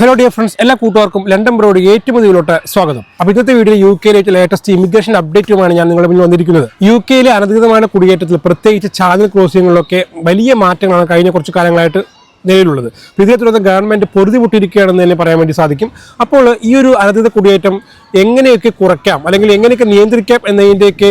Hello dear friends എല്ലാ കൂട്ടുകാർക്കും London broad ഏറ്റുമതിയിലോട്ട് സ്വാഗതം. അപ്പോൾ ഇന്നത്തെ വീഡിയോ യു കെയിലേക്ക് ലേറ്റസ്റ്റ് ഇമിഗ്രേഷൻ അപ്ഡേറ്റുമാണ് ഞാൻ നിങ്ങളുടെ മുന്നിൽ വന്നിരിക്കുന്നത്. യു കെയിലെ അനധികൃതമായ കുടിയേറ്റത്തിൽ പ്രത്യേകിച്ച് ചാനൽ ക്രോസിങ്ങുകളിലൊക്കെ വലിയ മാറ്റങ്ങളാണ് കഴിഞ്ഞ കുറച്ച് കാലങ്ങളായിട്ട് നിലവിലുള്ളത്. ഇതേ തുടർന്ന് ഗവൺമെന്റ് പൊറുതിമുട്ടിയിരിക്കുകയാണെന്ന് തന്നെ പറയാൻ വേണ്ടി സാധിക്കും. അപ്പോൾ ഈ ഒരു അനധികൃത കുടിയേറ്റം എങ്ങനെയൊക്കെ കുറയ്ക്കാം അല്ലെങ്കിൽ എങ്ങനെയൊക്കെ നിയന്ത്രിക്കാം എന്നതിന്റെയൊക്കെ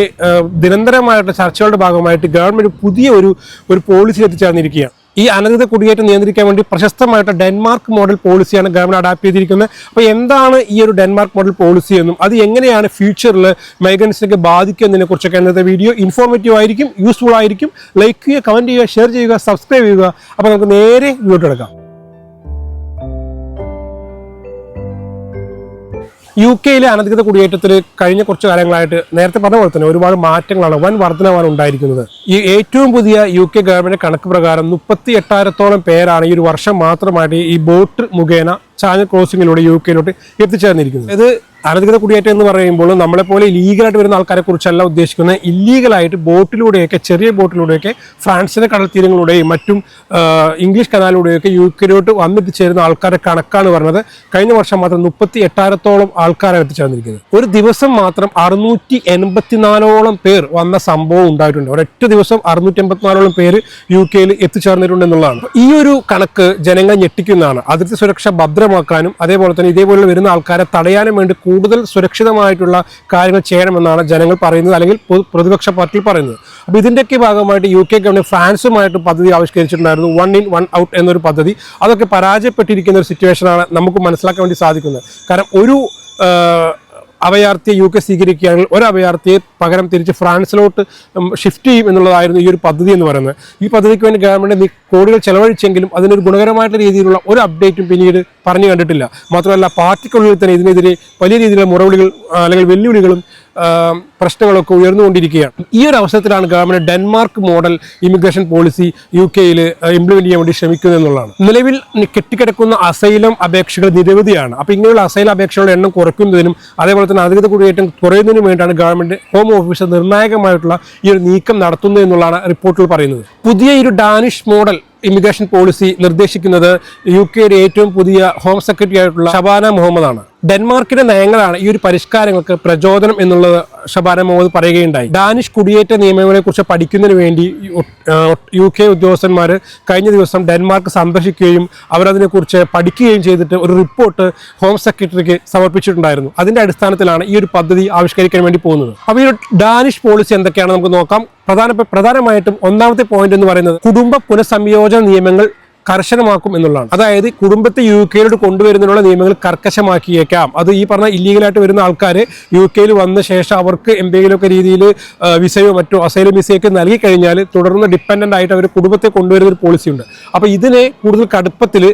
നിരന്തരമായിട്ടുള്ള ചർച്ചകളുടെ ഭാഗമായിട്ട് ഗവൺമെന്റ് പുതിയ ഒരു ഒരു പോളിസി എത്തിച്ചേർന്നിരിക്കുകയാണ് ഈ അനധികൃത കുടിയേറ്റം നിയന്ത്രിക്കാൻ വേണ്ടി പ്രശസ്തമായിട്ട് ഡെൻമാർക്ക് മോഡൽ പോളിസിയാണ് ഗവൺമെന്റ് അഡാപ്റ്റ് ചെയ്തിരിക്കുന്നത്. അപ്പോൾ എന്താണ് ഈ ഒരു ഡെൻമാർക്ക് മോഡൽ പോളിസി എന്നും അത് എങ്ങനെയാണ് ഫ്യൂച്ചറിൽ മൈഗ്രൻസിനൊക്കെ ബാധിക്കുക എന്നതിനെ കുറിച്ചൊക്കെ ഇന്നത്തെ വീഡിയോ ഇൻഫോർമേറ്റീവ് ആയിരിക്കും യൂസ്ഫുൾ ആയിരിക്കും. ലൈക്ക് ചെയ്യുക കമന്റ് ചെയ്യുക ഷെയർ ചെയ്യുക സബ്സ്ക്രൈബ് ചെയ്യുക. അപ്പോൾ നമുക്ക് നേരെ വീഡിയോ യു കെയിലെ അനധികൃത കുടിയേറ്റത്തിൽ കഴിഞ്ഞ കുറച്ച് കാലങ്ങളായിട്ട് നേരത്തെ പറഞ്ഞ പോലെ തന്നെ ഒരുപാട് മാറ്റങ്ങളാണ് വൻ വർധനമാണ് ഉണ്ടായിരിക്കുന്നത്. ഈ ഏറ്റവും പുതിയ യു കെ ഗവൺമെന്റ് കണക്ക് പ്രകാരം മുപ്പത്തി എട്ടായിരത്തോളം പേരാണ് ഈ ഒരു വർഷം മാത്രമായിട്ട് ഈ ബോട്ട് മുഖേന ചാനൽ ക്രോസിങ്ങിലൂടെ യു കെയിലോട്ട് എത്തിച്ചേർന്നിരിക്കുന്നത്. ഇത് അനധികൃത കുടിയേറ്റം എന്ന് പറയുമ്പോൾ നമ്മളെപ്പോലെ ലീഗലായിട്ട് വരുന്ന ആൾക്കാരെ കുറിച്ചല്ല ഉദ്ദേശിക്കുന്നത് ഇല്ലീഗലായിട്ട് ബോട്ടിലൂടെയൊക്കെ ചെറിയ ബോട്ടിലൂടെയൊക്കെ ഫ്രാൻസിന്റെ കടൽ തീരങ്ങളിലൂടെയും മറ്റും ഇംഗ്ലീഷ് കനാലിലൂടെയൊക്കെ യു കെയിലോട്ട് വന്നെത്തിച്ചേരുന്ന ആൾക്കാരുടെ കണക്കാണ് പറഞ്ഞത്. കഴിഞ്ഞ വർഷം മാത്രം മുപ്പത്തി എട്ടായിരത്തോളം ആൾക്കാരെ എത്തിച്ചേർന്നിരിക്കുന്നത്. ഒരു ദിവസം മാത്രം അറുന്നൂറ്റി എൺപത്തിനാലോളം പേർ വന്ന സംഭവം ഉണ്ടായിട്ടുണ്ട്. ഒരൊറ്റ ദിവസം അറുന്നൂറ്റി എൺപത്തിനാലോളം പേര് യു കെയിൽ എത്തിച്ചേർന്നിട്ടുണ്ട് എന്നുള്ളതാണ്. ഈ ഒരു കണക്ക് ജനങ്ങളെ ഞെട്ടിക്കുന്നതാണ്. അതിർത്തി സുരക്ഷ ഭദ്രമാക്കാനും അതേപോലെ തന്നെ ഇതേപോലെ വരുന്ന ആൾക്കാരെ തടയാനും വേണ്ടി കൂടുതൽ സുരക്ഷിതമായിട്ടുള്ള കാര്യങ്ങൾ ചെയ്യണമെന്നാണ് ജനങ്ങൾ പറയുന്നത് അല്ലെങ്കിൽ പ്രതിപക്ഷ പാർട്ടി പറയുന്നത്. അപ്പോൾ ഇതിന്റെയൊക്കെ ഭാഗമായിട്ട് യു കെ ഗവൺമെന്റ് ഫ്രാൻസുമായിട്ട് പദ്ധതി ആവിഷ്കരിച്ചിട്ടുണ്ടായിരുന്നു വൺ ഇൻ വൺ ഔട്ട് എന്നൊരു പദ്ധതി. അതൊക്കെ പരാജയപ്പെട്ടിരിക്കുന്ന ഒരു സിറ്റുവേഷനാണ് നമുക്ക് മനസ്സിലാക്കാൻ വേണ്ടി സാധിക്കുന്നത്. കാരണം ഒരു അഭയാർത്ഥിയെ യു കെ സ്വീകരിക്കുകയാണെങ്കിൽ ഒരു അഭയാർത്ഥിയെ പകരം തിരിച്ച് ഫ്രാൻസിലോട്ട് ഷിഫ്റ്റ് ചെയ്യും എന്നുള്ളതായിരുന്നു ഈ ഒരു പദ്ധതി എന്ന് പറയുന്നത്. ഈ പദ്ധതിക്ക് വേണ്ടി ഗവൺമെന്റ് കോടികൾ ചെലവഴിച്ചെങ്കിലും അതിനൊരു ഗുണകരമായിട്ടുള്ള രീതിയിലുള്ള ഒരു അപ്ഡേറ്റും പിന്നീട് പറഞ്ഞു കണ്ടിട്ടില്ല. മാത്രമല്ല പാർട്ടിക്കുള്ളിൽ തന്നെ ഇതിനെതിരെ വലിയ രീതിയിലുള്ള മുറവിളികൾ അല്ലെങ്കിൽ വെല്ലുവിളികളും പ്രശ്നങ്ങളൊക്കെ ഉയർന്നുകൊണ്ടിരിക്കുകയാണ്. ഈ ഒരു അവസരത്തിലാണ് government Denmark model immigration policy U കെയിൽ ഇംപ്ലിമെന്റ് ചെയ്യാൻ വേണ്ടി ശ്രമിക്കുന്നത് എന്നുള്ളതാണ്. നിലവിൽ കെട്ടിക്കിടക്കുന്ന അസൈലം അപേക്ഷകൾ നിരവധിയാണ്. അപ്പോൾ ഇങ്ങനെയുള്ള അസൈലം അപേക്ഷകളുടെ എണ്ണം കുറയ്ക്കുന്നതിനും അതേപോലെ തന്നെ അധികൃത കുടിയേറ്റം കുറയുന്നതിനും വേണ്ടിയാണ് ഗവൺമെന്റ് ഹോം ഓഫീസർ നിർണായകമായിട്ടുള്ള ഈ ഒരു നീക്കം നടത്തുന്നത് എന്നുള്ളതാണ് റിപ്പോർട്ടുകൾ പറയുന്നത്. പുതിയ ഒരു ഡാനിഷ് മോഡൽ ഇമിഗ്രേഷൻ പോളിസി നിർദ്ദേശിക്കുന്നത് യു കെയുടെ ഏറ്റവും പുതിയ ഹോം സെക്രട്ടറി ആയിട്ടുള്ള ഷബാന മുഹമ്മദാണ്. ഡെൻമാർക്കിന്റെ നയങ്ങളാണ് ഈ ഒരു പരിഷ്കാരങ്ങൾക്ക് പ്രചോദനം എന്നുള്ളത് ഷബാന മുഹമ്മദ് പറയുകയുണ്ടായി. ഡാനിഷ് കുടിയേറ്റ നിയമങ്ങളെ കുറിച്ച് പഠിക്കുന്നതിന് വേണ്ടി യു കെ ഉദ്യോഗസ്ഥന്മാർ കഴിഞ്ഞ ദിവസം ഡെൻമാർക്ക് സന്ദർശിക്കുകയും അവരതിനെക്കുറിച്ച് പഠിക്കുകയും ചെയ്തിട്ട് ഒരു റിപ്പോർട്ട് ഹോം സെക്രട്ടറിക്ക് സമർപ്പിച്ചിട്ടുണ്ടായിരുന്നു. അതിന്റെ അടിസ്ഥാനത്തിലാണ് ഈ ഒരു പദ്ധതി ആവിഷ്കരിക്കാൻ വേണ്ടി പോകുന്നത്. അപ്പോൾ ഈ ഡാനിഷ് പോളിസി എന്തൊക്കെയാണ് നമുക്ക് നോക്കാം. പ്രധാന പ്രധാനമായിട്ടും ഒന്നാമത്തെ പോയിന്റ് എന്ന് പറയുന്നത് കുടുംബ പുനഃസംയോജന നിയമങ്ങൾ കർശനമാക്കും എന്നുള്ളതാണ്. അതായത് കുടുംബത്തെ യു കെയിലോട്ട് കൊണ്ടുവരുന്നതിനുള്ള നിയമങ്ങൾ കർക്കശമാക്കിയേക്കാം. അത് ഈ പറഞ്ഞ ഇല്ലീഗലായിട്ട് വരുന്ന ആൾക്കാർ യു കെയിൽ വന്ന ശേഷം അവർക്ക് എന്തെങ്കിലുമൊക്കെ രീതിയിൽ വിസയോ മറ്റോ അസൈലും വിസയൊക്കെ നൽകി കഴിഞ്ഞാൽ തുടർന്ന് ഡിപ്പെൻഡന്റ് ആയിട്ട് അവർ കുടുംബത്തെ കൊണ്ടുവരുന്ന ഒരു പോളിസി ഉണ്ട്. അപ്പോൾ ഇതിനെ കൂടുതൽ കടുപ്പത്തിൽ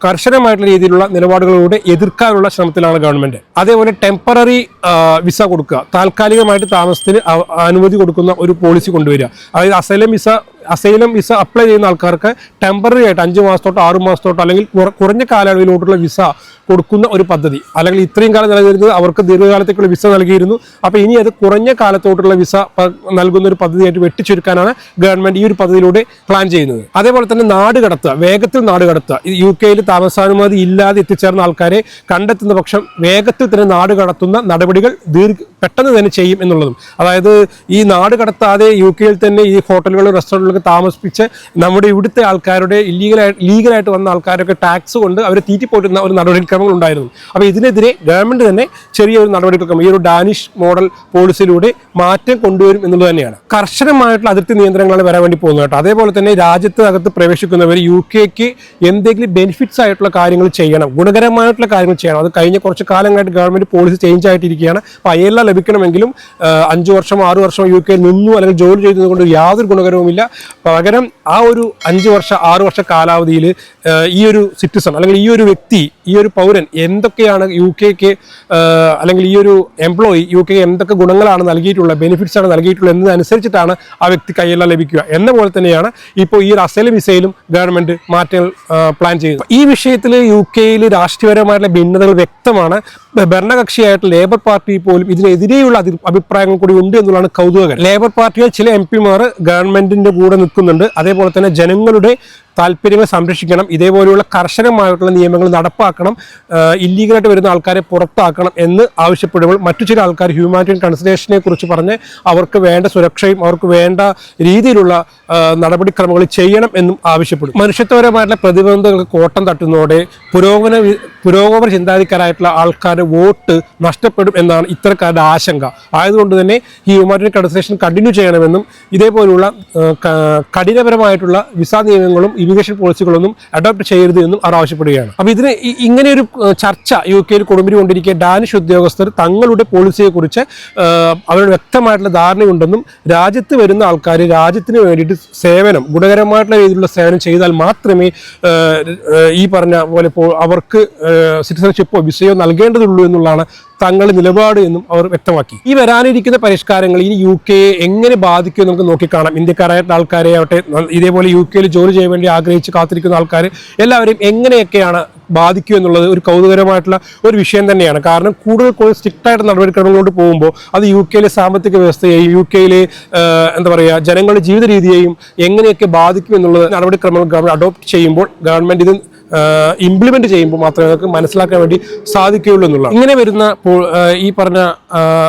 കർശനമായിട്ടുള്ള രീതിയിലുള്ള നിലപാടുകളോട് എതിർക്കാനുള്ള ശ്രമത്തിലാണ് ഗവൺമെന്റ്. അതേപോലെ ടെമ്പററി വിസ കൊടുക്കുക. താൽക്കാലികമായിട്ട് താമസത്തിന് അനുമതി കൊടുക്കുന്ന ഒരു പോളിസി കൊണ്ടുവരിക. അതായത് asylum visa asylum visa apply ചെയ്യുന്ന ആൾക്കാർക്ക് ടെമ്പററി ആയിട്ട് അഞ്ച് മാസത്തോട്ടോ ആറ് മാസത്തോട്ടോ അല്ലെങ്കിൽ കുറ- കുറഞ്ഞ കാലയളവിലോട്ടുള്ള വിസ കൊടുക്കുന്ന ഒരു പദ്ധതി. അല്ലെങ്കിൽ ഇത്രയും കാലം നിലനിന്നിരുന്നത് അവർക്ക് ദീർഘകാലത്തേക്കുള്ള വിസ നൽകിയിരുന്നു. അപ്പോൾ ഇനി അത് കുറഞ്ഞ കാലത്തോട്ടുള്ള വിസ നൽകുന്ന ഒരു പദ്ധതിയായിട്ട് വെട്ടിച്ചുരുക്കാനാണ് ഗവൺമെന്റ് ഈ ഒരു പദ്ധതിയിലൂടെ പ്ലാൻ ചെയ്യുന്നത്. അതേപോലെ തന്നെ നാട് കടത്തുക വേഗത്തിൽ നാട് കടത്തുക. യു കെയിൽ താമസാനുമതി ഇല്ലാതെ എത്തിച്ചേർന്ന ആൾക്കാരെ കണ്ടെത്തുന്ന പക്ഷം വേഗത്തിൽ തന്നെ നാട് കടത്തുന്ന നടപടികൾ ദീർഘ പെട്ടെന്ന് തന്നെ ചെയ്യും എന്നുള്ളതും. അതായത് ഈ നാട് കടത്താതെ യു കെയിൽ തന്നെ ഈ ഹോട്ടലുകളും റെസ്റ്റോറന്റുകളൊക്കെ താമസിപ്പിച്ച് നമ്മുടെ ഇവിടുത്തെ ആൾക്കാരുടെ ഇല്ലീഗലായി ലീഗലായിട്ട് വന്ന ആൾക്കാരൊക്കെ ടാക്സ് കൊണ്ട് അവർ തീറ്റിപ്പോറ്റുന്ന ഒരു നടപടിക്രമങ്ങൾ ഉണ്ടായിരുന്നു. അപ്പോൾ ഇതിനെതിരെ ഗവൺമെന്റ് തന്നെ ചെറിയൊരു നടപടിക്രമം ഈ ഒരു ഡാനിഷ് മോഡൽ പോളിസിയിലൂടെ മാറ്റം കൊണ്ടുവരും എന്നുള്ളത് തന്നെയാണ്. കർശനമായിട്ടുള്ള അതിർത്തി നിയന്ത്രണങ്ങളാണ് വരാൻ വേണ്ടി പോകുന്നത് കേട്ടോ. അതേപോലെ തന്നെ രാജ്യത്തിനകത്ത് പ്രവേശിക്കുന്നവർ യു കെക്ക് എന്തെങ്കിലും ബെനിഫിറ്റ്സ് ആയിട്ടുള്ള കാര്യങ്ങൾ ചെയ്യണം ഗുണകരമായിട്ടുള്ള കാര്യങ്ങൾ ചെയ്യണം. അത് കഴിഞ്ഞ കുറച്ച് കാലങ്ങളായിട്ട് ഗവൺമെന്റ് പോളിസി ചേഞ്ച് ആയിട്ടിരിക്കുകയാണ്. അപ്പോൾ അയെല്ലാം ലഭിക്കണമെങ്കിലും അഞ്ച് വർഷം ആറ് വർഷം യു കെയിൽ നിന്നു അല്ലെങ്കിൽ ജോലി ചെയ്തതുകൊണ്ട് യാതൊരു ഗുണകരവുമില്ല. പകരം ആ ഒരു അഞ്ച് വർഷ ആറ് വർഷ കാലാവധിയിൽ ഈ ഒരു സിറ്റിസൺ അല്ലെങ്കിൽ ഈ ഒരു വ്യക്തി ഈ ഒരു പൗരൻ എന്തൊക്കെയാണ് യു കെക്ക് അല്ലെങ്കിൽ ഈ ഒരു എംപ്ലോയി യു കെ എന്തൊക്കെ ഗുണങ്ങളാണ് നൽകിയിട്ടുള്ളത് ബെനിഫിറ്റ്സ് ആണ് നൽകിയിട്ടുള്ളത് എന്നതനുസരിച്ചിട്ടാണ് ആ വ്യക്തി കയ്യെല്ലാം ലഭിക്കുക. എന്ന പോലെ തന്നെയാണ് ഇപ്പോൾ ഈ ഒരു അസൈലും വിസയിലും ഗവൺമെന്റ് മാറ്റങ്ങൾ പ്ലാൻ ചെയ്യുന്നത്. ഈ വിഷയത്തിൽ യു കെയിൽ രാഷ്ട്രീയപരമായിട്ടുള്ള ഭിന്നതകൾ വ്യക്തമാണ്. ഭരണകക്ഷിയായിട്ട് ലേബർ പാർട്ടി പോലും ഇതിനെതിരെയുള്ള അഭിപ്രായങ്ങൾ കൂടി ഉണ്ട് എന്നുള്ളതാണ് കൗതുകകരം. ലേബർ പാർട്ടിയിൽ ചില എം പിമാർ ഗവൺമെന്റിന്റെ കൂടെ നിൽക്കുന്നുണ്ട്. അതേപോലെ തന്നെ ജനങ്ങളുടെ താല്പര്യങ്ങൾ സംരക്ഷിക്കണം ഇതേപോലെയുള്ള കർശനമായിട്ടുള്ള നിയമങ്ങൾ നടപ്പാക്കണം ഇല്ലീഗലായിട്ട് വരുന്ന ആൾക്കാരെ പുറത്താക്കണം എന്ന് ആവശ്യപ്പെടുമ്പോൾ മറ്റു ചില ആൾക്കാർ ഹ്യൂമാനിറ്റൻ കൺസിഡറേഷനെ കുറിച്ച് പറഞ്ഞ് അവർക്ക് വേണ്ട സുരക്ഷയും അവർക്ക് വേണ്ട രീതിയിലുള്ള നടപടിക്രമങ്ങൾ ചെയ്യണം എന്നും ആവശ്യപ്പെടും. മനുഷ്യത്വപരമായിട്ടുള്ള പ്രതിബന്ധങ്ങൾക്ക് കോട്ടം തട്ടുന്നതോടെ പുരോഗമന പുരോഗമന ചിന്താധിക്കാരായിട്ടുള്ള ആൾക്കാരുടെ വോട്ട് നഷ്ടപ്പെടും എന്നാണ് ഇത്തരക്കാരുടെ ആശങ്ക. ആയതുകൊണ്ട് തന്നെ ഈ ഹ്യൂമാനിറ്റൻ കൺസിഡറേഷൻ കണ്ടിന്യൂ ചെയ്യണമെന്നും ഇതേപോലുള്ള കഠിനപരമായിട്ടുള്ള വിസ നിയമങ്ങളും ഇമിഗ്രേഷൻ പോളിസികളൊന്നും അഡോപ്റ്റ് ചെയ്യരുത് എന്നും അവർ ആവശ്യപ്പെടുകയാണ്. അപ്പോൾ ഇതിന് ഇങ്ങനെ ഒരു ചർച്ച യു കെയിൽ കൊടുമ്പിരി കൊണ്ടിരിക്കുക ഡാനിഷ് ഉദ്യോഗസ്ഥർ തങ്ങളുടെ പോളിസിയെക്കുറിച്ച് കുറിച്ച് അവരുടെ വ്യക്തമായിട്ടുള്ള ധാരണയുണ്ടെന്നും രാജ്യത്ത് വരുന്ന ആൾക്കാർ രാജ്യത്തിന് വേണ്ടിയിട്ട് സേവനം ഗുണകരമായിട്ടുള്ള രീതിയിലുള്ള സേവനം ചെയ്താൽ മാത്രമേ ഈ പറഞ്ഞ പോലെ അവർക്ക് സിറ്റിസൺഷിപ്പോ വിസയോ നൽകേണ്ടതുള്ളൂ എന്നുള്ളതാണ് തങ്ങളുടെ നിലപാട് എന്നും അവർ വ്യക്തമാക്കി. ഈ വരാനിരിക്കുന്ന പരിഷ്കാരങ്ങൾ ഇനി യു കെയെ എങ്ങനെ ബാധിക്കും നമുക്ക് നോക്കിക്കാണാം. ഇന്ത്യക്കാരായിട്ടുള്ള ആൾക്കാരെ ആവട്ടെ ഇതേപോലെ യു കെയിൽ ജോലി ചെയ്യാൻ വേണ്ടി ആഗ്രഹിച്ച് കാത്തിരിക്കുന്ന ആൾക്കാർ എല്ലാവരെയും എങ്ങനെയൊക്കെയാണ് ബാധിക്കൂ എന്നുള്ളത് ഒരു കൗതുകരമായിട്ടുള്ള ഒരു വിഷയം തന്നെയാണ്. കാരണം കൂടുതൽ കൂടുതൽ സ്ട്രിക്റ്റ് ആയിട്ട് നടപടിക്രമങ്ങളോട് പോകുമ്പോൾ അത് യു കെയിലെ സാമ്പത്തിക വ്യവസ്ഥയെയും യു കെയിലെ എന്താ പറയുക ജനങ്ങളുടെ ജീവിത രീതിയെയും എങ്ങനെയൊക്കെ ബാധിക്കും എന്നുള്ളത് നടപടിക്രമങ്ങൾ ഗവൺമെന്റ് അഡോപ്റ്റ് ചെയ്യുമ്പോൾ ഗവൺമെന്റ് ഇത് ഇംപ്ലിമെന്റ് ചെയ്യുമ്പോൾ മാത്രമേ നമുക്ക് മനസ്സിലാക്കാൻ വേണ്ടി സാധിക്കുകയുള്ളൂ എന്നുള്ളത് ഇങ്ങനെ വരുന്ന ഈ പറഞ്ഞ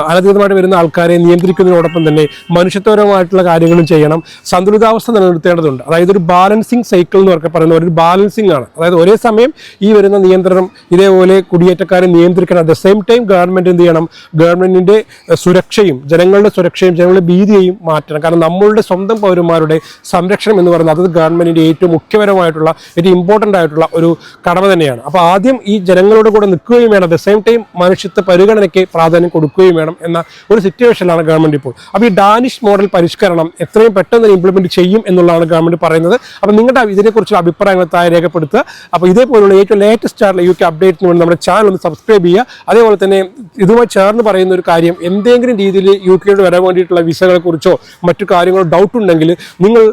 അനധികൃതമായിട്ട് വരുന്ന ആൾക്കാരെ നിയന്ത്രിക്കുന്നതിനോടൊപ്പം തന്നെ മനുഷ്യത്വപരമായിട്ടുള്ള കാര്യങ്ങളും ചെയ്യണം സന്തുലിതാവസ്ഥ നിലനിർത്തേണ്ടതുണ്ട്. അതായത് ഒരു ബാലൻസിങ് സൈക്കിൾ എന്ന് പറഞ്ഞ പറയുന്ന ഒരു ബാലൻസിങ് ആണ്. അതായത് ഒരേ സമയം ഈ വരുന്ന നിയന്ത്രണം ഇതേപോലെ കുടിയേറ്റക്കാരെ നിയന്ത്രിക്കണം. At the same time government എന്ത് ചെയ്യണം? ഗവൺമെന്റിന്റെ സുരക്ഷയും ജനങ്ങളുടെ സുരക്ഷയും ജനങ്ങളുടെ ഭീതിയെയും മാറ്റണം. കാരണം നമ്മളുടെ സ്വന്തം പൗരന്മാരുടെ സംരക്ഷണം എന്ന് പറയുന്നത് അത് ഗവൺമെന്റിന്റെ ഏറ്റവും മുഖ്യപരമായിട്ടുള്ള ഏറ്റവും ഇമ്പോർട്ടന്റ് ആയിട്ടുള്ള ഒരു കടമ തന്നെയാണ്. അപ്പോൾ ആദ്യം ഈ ജനങ്ങളോട് കൂടെ നിൽക്കുകയും വേണം. അറ്റ് ദ സെയിം ടൈം മനുഷ്യത്വ പരിഗണനയ്ക്ക് പ്രാധാന്യം കൊടുക്കുകയും വേണം എന്ന ഒരു സിറ്റുവേഷനിലാണ് ഗവൺമെന്റ് ഇപ്പോൾ. അപ്പോൾ ഈ ഡാനിഷ് മോഡൽ പരിഷ്കരണം എത്രയും പെട്ടെന്ന് ഇംപ്ലിമെന്റ് ചെയ്യും എന്നുള്ളതാണ് ഗവൺമെന്റ് പറയുന്നത്. അപ്പോൾ നിങ്ങളുടെ ഇതിനെക്കുറിച്ചുള്ള അഭിപ്രായങ്ങൾ താഴെ രേഖപ്പെടുത്തുക. അപ്പോൾ ഇതേപോലുള്ള ഏറ്റവും ലേറ്റസ്റ്റ് ആയിട്ടുള്ള യു കെ അപ്ഡേറ്റിന് വേണ്ടി നമ്മുടെ ചാനൽ ഒന്ന് സബ്സ്ക്രൈബ് ചെയ്യുക. അതേപോലെ തന്നെ ഇതുമായി ചേർന്ന് പറയുന്ന ഒരു കാര്യം എന്തെങ്കിലും രീതിയിൽ യു കെയോട് വരാൻ വേണ്ടിയിട്ടുള്ള വിസകളെ കുറിച്ചോ മറ്റു കാര്യങ്ങളോ ഡൗട്ട് ഉണ്ടെങ്കിൽ നിങ്ങൾ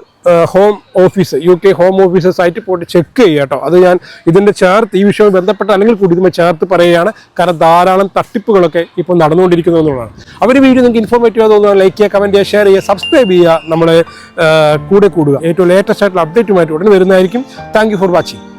home office U K home office സൈറ്റിൽ പോയിട്ട് ചെക്ക് ചെയ്യുക കേട്ടോ. അത് ഞാൻ ഇതിന്റെ ചേർത്ത് ഈ വിഷയവുമായി ബന്ധപ്പെട്ട അല്ലെങ്കിൽ കൂടി ഇതുമായി ചേർത്ത് പറയുകയാണ്. കാരണം ധാരാളം തട്ടിപ്പുകളൊക്കെ ഇപ്പോൾ നടന്നുകൊണ്ടിരിക്കുന്നു എന്നുള്ളതാണ്. അവർ വീഡിയോ നിങ്ങൾക്ക് ഇൻഫോർമേറ്റീവ് തോന്നുക ലൈക്ക് ചെയ്യുക കമന്റ് ചെയ്യുക ഷെയർ ചെയ്യുക സബ്സ്ക്രൈബ് ചെയ്യുക. നമ്മളെ കൂടെ കൂടുക. ഏറ്റവും ലേറ്റസ്റ്റ് ആയിട്ടുള്ള അപ്ഡേറ്റുമായിട്ട് ഉടനെ വരുന്നതായിരിക്കും. Thank for watching